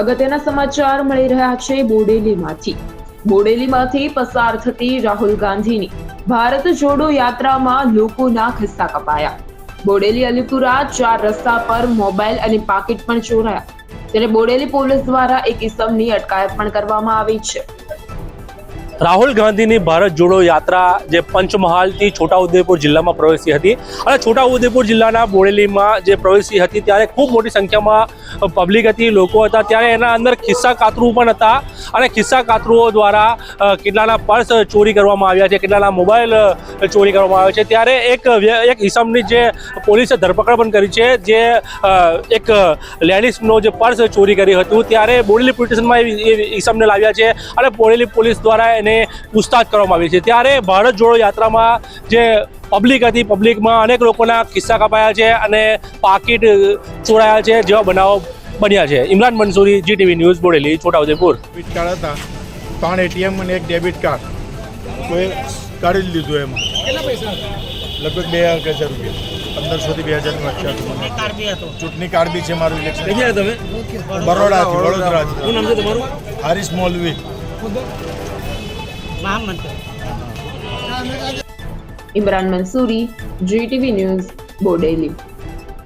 અગત્યના સમાચાર મળી રહ્યા છે બોડેલીમાંથી. બોડેલીમાંથી પસાર થતી રાહુલ ગાંધીની ભારત જોડો યાત્રામાં લોકોના ખિસ્સા કપાયા. બોડેલી અલીપુરા ચાર રસ્તા પર મોબાઈલ અને પાકીટ પણ ચોરાયા. ત્યારે બોડેલી પોલીસ દ્વારા એક ઇસમની અટકાયત પણ કરવામાં આવી છે. રાહુલ ગાંધીની ભારત જોડો યાત્રા જે પંચમહાલથી છોટાઉદેપુર જિલ્લામાં પ્રવેશી હતી અને છોટાઉદેપુર જિલ્લાના બોડેલીમાં જે પ્રવેશી હતી ત્યારે ખૂબ મોટી સંખ્યામાં પબ્લિક હતી, લોકો હતા. ત્યારે એના અંદર ખિસ્સા કાતરું પણ હતા અને ખિસ્સા કાતરુઓ દ્વારા કેટલાના પર્સ ચોરી કરવામાં આવ્યા છે, કેટલાના મોબાઈલ ચોરી કરવામાં આવ્યા છે. ત્યારે એક એક ઇસમની જે પોલીસે ધરપકડ પણ કરી છે, જે એક લેડીઝનો જે પર્સ ચોરી કર્યું હતું. ત્યારે બોડેલી પોલીસ એ ઈસમને લાવ્યા છે અને બોડેલી પોલીસ દ્વારા એને પૂછતાછ કરવામાં આવી છે. ત્યારે ભારત જોડો યાત્રામાં જે પબ્લિક હતી પબ્લિકમાં અનેક લોકોના કિસ્સા કપાયા છે અને પાકીટ ચોરાયા છે જેવા બનાવો બન્યા છે. Imran Mansuri GTV news Bodeli Chhota Udepur. Debit card હતા. ત્રણ એટીએમ અને એક ડેબિટ કાર્ડ કોઈ કાઢી જ લીધું એમાં. કેટલા પૈસા લગભગ બે હજાર રૂપિયા. પંદરસોથી બે હતો. ચૂંટણી કાર્ડ બી છે મારું ઇલેક્શન ક્યાં તમે? બરોડાથી વડોદરાથી. નામ છે તમારું? હારીસ મોલવી. મહામંત્રી ઇમરાન મંસૂરી જીટીવી ન્યૂઝ બોડેલી